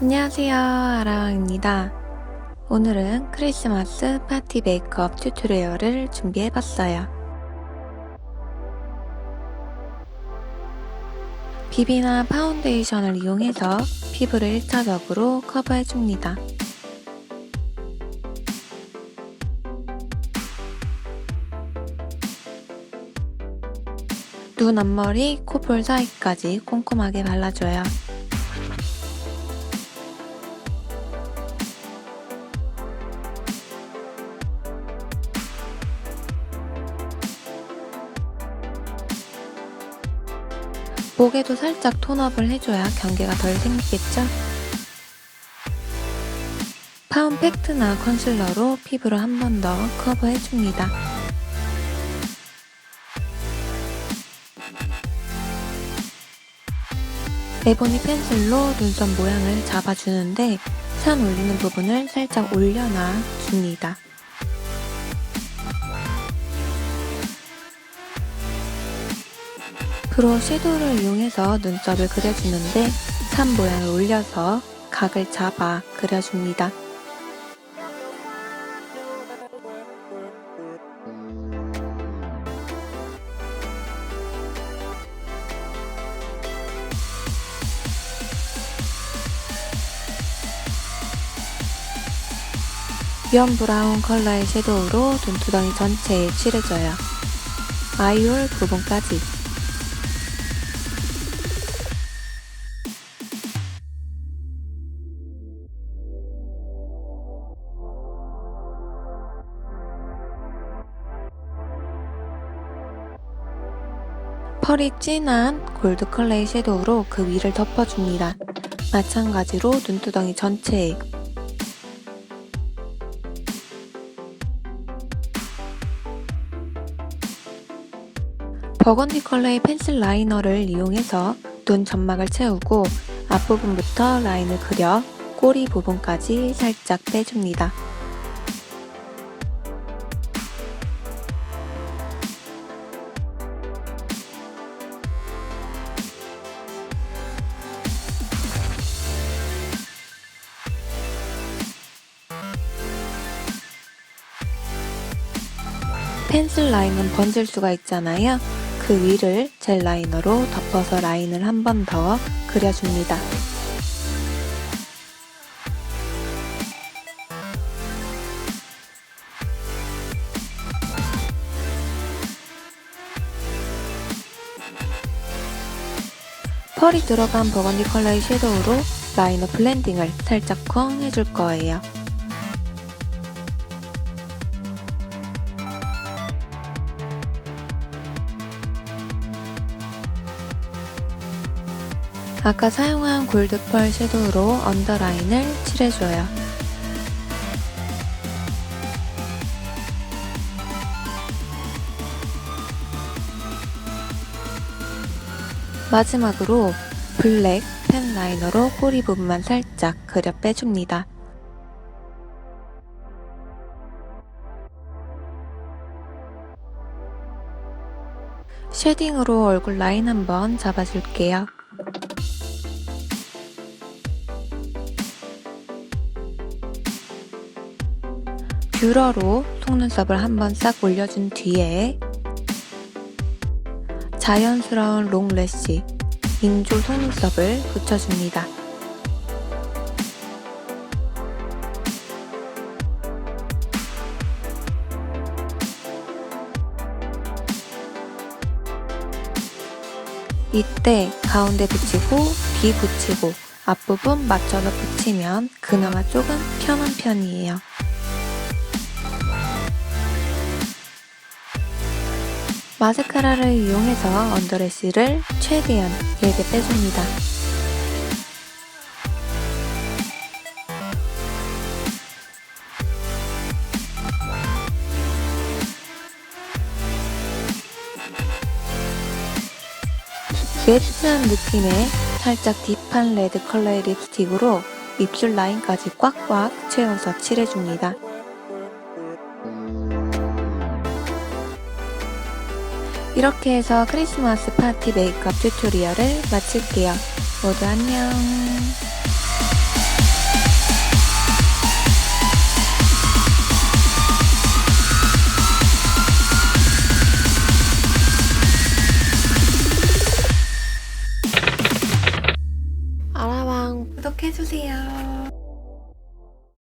안녕하세요 아라왕입니다. 오늘은 크리스마스 파티 메이크업 튜토리얼을 준비해봤어요. 비비나 파운데이션을 이용해서 피부를 1차적으로 커버해줍니다. 눈 앞머리, 코볼 사이까지 꼼꼼하게 발라줘요. 목에도 살짝 톤업을 해줘야 경계가 덜 생기겠죠? 파운 팩트나 컨실러로 피부를 한 번 더 커버해줍니다. 에보니 펜슬로 눈썹 모양을 잡아주는데 산 올리는 부분을 살짝 올려놔 줍니다. 브로 섀도우를 이용해서 눈썹을 그려주는데 산 모양을 올려서 각을 잡아 그려줍니다. 연 브라운 컬러의 섀도우로 눈두덩이 전체에 칠해줘요. 아이홀 부분까지 펄이 진한 골드 컬러의 섀도우로 그 위를 덮어줍니다. 마찬가지로 눈두덩이 전체에 버건디 컬러의 펜슬 라이너를 이용해서 눈 점막을 채우고 앞부분부터 라인을 그려 꼬리 부분까지 살짝 빼줍니다. 펜슬 라인은 번질 수가 있잖아요. 그 위를 젤 라이너로 덮어서 라인을 한 번 더 그려줍니다. 펄이 들어간 버건디 컬러의 섀도우로 라이너 블렌딩을 살짝 쿵 해줄 거예요. 아까 사용한 골드펄 섀도우로 언더라인을 칠해줘요. 마지막으로 블랙 펜 라이너로 꼬리 부분만 살짝 그려 빼줍니다. 쉐딩으로 얼굴 라인 한번 잡아줄게요. 뷰러로 속눈썹을 한번 싹 올려준 뒤에 자연스러운 롱래쉬 인조 속눈썹을 붙여줍니다. 이때 가운데 붙이고 뒤 붙이고 앞부분 맞춰서 붙이면 그나마 조금 편한 편이에요. 마스카라를 이용해서 언더래쉬를 최대한 길게 빼줍니다. 매트한 느낌의 살짝 딥한 레드 컬러의 립스틱으로 입술 라인까지 꽉꽉 채워서 칠해줍니다. 이렇게 해서 크리스마스 파티 메이크업 튜토리얼을 마칠게요. 모두 안녕. 구독해주세요.